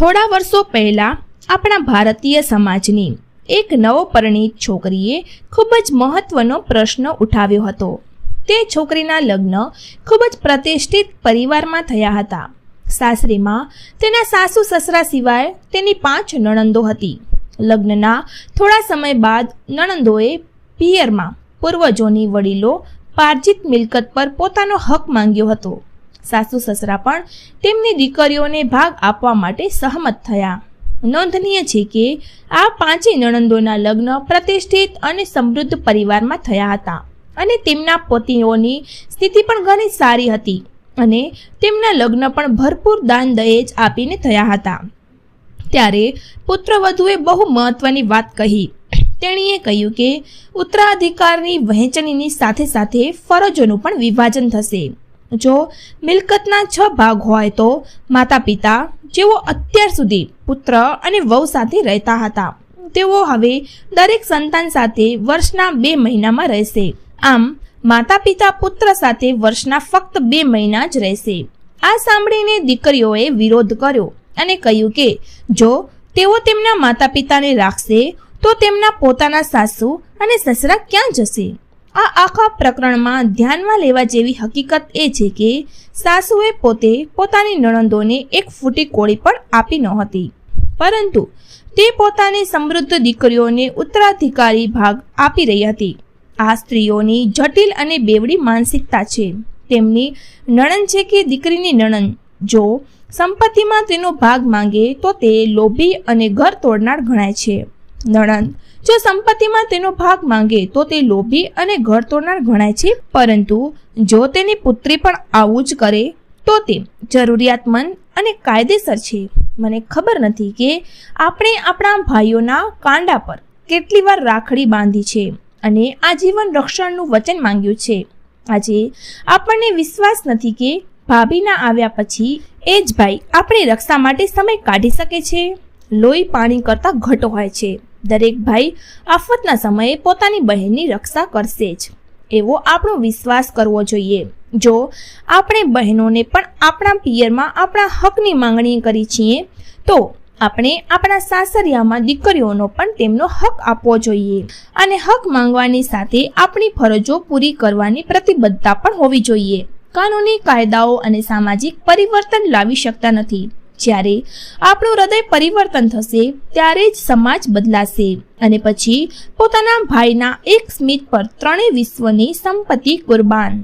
થોડા વર્ષો પહેલાં આપણા ભારતીય સમાજની એક નવપરિણીત છોકરીએ ખૂબ જ મહત્વનો પ્રશ્ન ઉઠાવ્યો હતો. તે છોકરીના લગ્ન ખૂબ જ પ્રતિષ્ઠિત પરિવારમાં થયા હતા. સાસરીમાં તેના સાસુ સસરા સિવાય તેની પાંચ નણંદો હતી. લગ્નના થોડા સમય બાદ નણંદોએ પિયરમાં પૂર્વજોની વડીલો પાર્જિત મિલકત પર પોતાનો હક માંગ્યો હતો. સાસુ સસરા પણ તેમની દીકરીઓને ભાગ આપવા માટે સહમત થયા. નોંધનીય છે કે આ પાંચેય નણંદોના લગ્ન પ્રતિષ્ઠિત અને સમૃદ્ધ પરિવારમાં થયા હતા અને તેમના પતિઓની સ્થિતિ પણ ઘણી સારી હતી અને તેમના લગ્ન પણ ભરપૂર દાન દહેજ આપીને થયા હતા. ત્યારે પુત્રવધુએ બહુ મહત્વની વાત કહી. તેણીએ કહ્યું કે ઉત્તરાધિકારની વહેંચણીની સાથે સાથે ફરજોનું પણ વિભાજન થશે. જો મિલકતના છ ભાગ હોય તો માતા પિતા જેઓ અત્યાર સુધી પુત્ર અને વહુ સાથે રહેતા હતા, તેઓ હવે દરેક સંતાન સાથે વર્ષના બે મહિનામાં રહેશે. આમ માતા પિતા પુત્ર સાથે વર્ષના ફક્ત બે મહિના જ રહેશે. આ સાંભળીને દીકરીઓએ વિરોધ કર્યો અને કહ્યું કે, જો તેઓ તેમના માતા પિતાને રાખશે, તો તેમના પોતાના સાસુ અને સસરા ક્યાં જશે? આ આખા પ્રકરણમાં ધ્યાનમાં લેવા જેવી હકીકત એ છે કે સાસુએ પોતે પોતાની નણંદોને એક ફૂટી કોળી પણ આપી નહોતી પરંતુ તે પોતાની સમૃદ્ધ દીકરીઓને ઉત્તરાધિકારી ભાગ આપી રહી હતી. આ સ્ત્રીઓની જટિલ અને બેવડી માનસિકતા છે. તેમની નણંદ છે કે દીકરીની નણંદ? જો સંપત્તિમાં તેનો ભાગ માંગે તો તે લોભી અને ઘર તોડનાર ગણાય છે. નણંદ. જો સંપત્તિમાં તેનો ભાગ માંગે તો તે લોભી અને ઘર તોડનાર ગણાય છે, પરંતુ જો તેની પુત્રી પણ આવું જ કરે તો તે જરૂરિયાતમંદ અને કાયદેસર છે. મને ખબર નથી કે આપણે આપણા ભાઈઓના કાંડા પર કેટલી વાર રાખડી બાંધી છે અને આજીવન રક્ષણનું વચન માંગ્યું છે. આજે આપણને વિશ્વાસ નથી કે ભાભીના આવ્યા પછી એ જ ભાઈ આપણી રક્ષા માટે સમય કાઢી શકે છે. લોહી પાણી કરતાં ઘટો હોય છે. દરેક ભાઈ આફતના સમયે પોતાની બહેનની રક્ષા કરશે જ. એવો આપણો વિશ્વાસ કરવો જોઈએ. જો આપણે બહેનોને પણ આપણા પિયરમાં આપણા હકની માંગણી કરી છીએ, તો આપણે આપણા સાસરિયામાં દીકરીઓનો પણ તેમનો હક આપવો જોઈએ અને હક માંગવાની સાથે આપણી ફરજો પૂરી કરવાની પ્રતિબદ્ધતા પણ હોવી જોઈએ. કાનૂની કાયદાઓ અને સામાજિક પરિવર્તન લાવી શકતા નથી. જ્યારે આપણું હૃદય પરિવર્તન થશે, ત્યારે જ સમાજ બદલાશે. અને પછી પોતાના ભાઈના એક સ્મિત પર ત્રણેય વિશ્વની સંપત્તિ કુરબાન.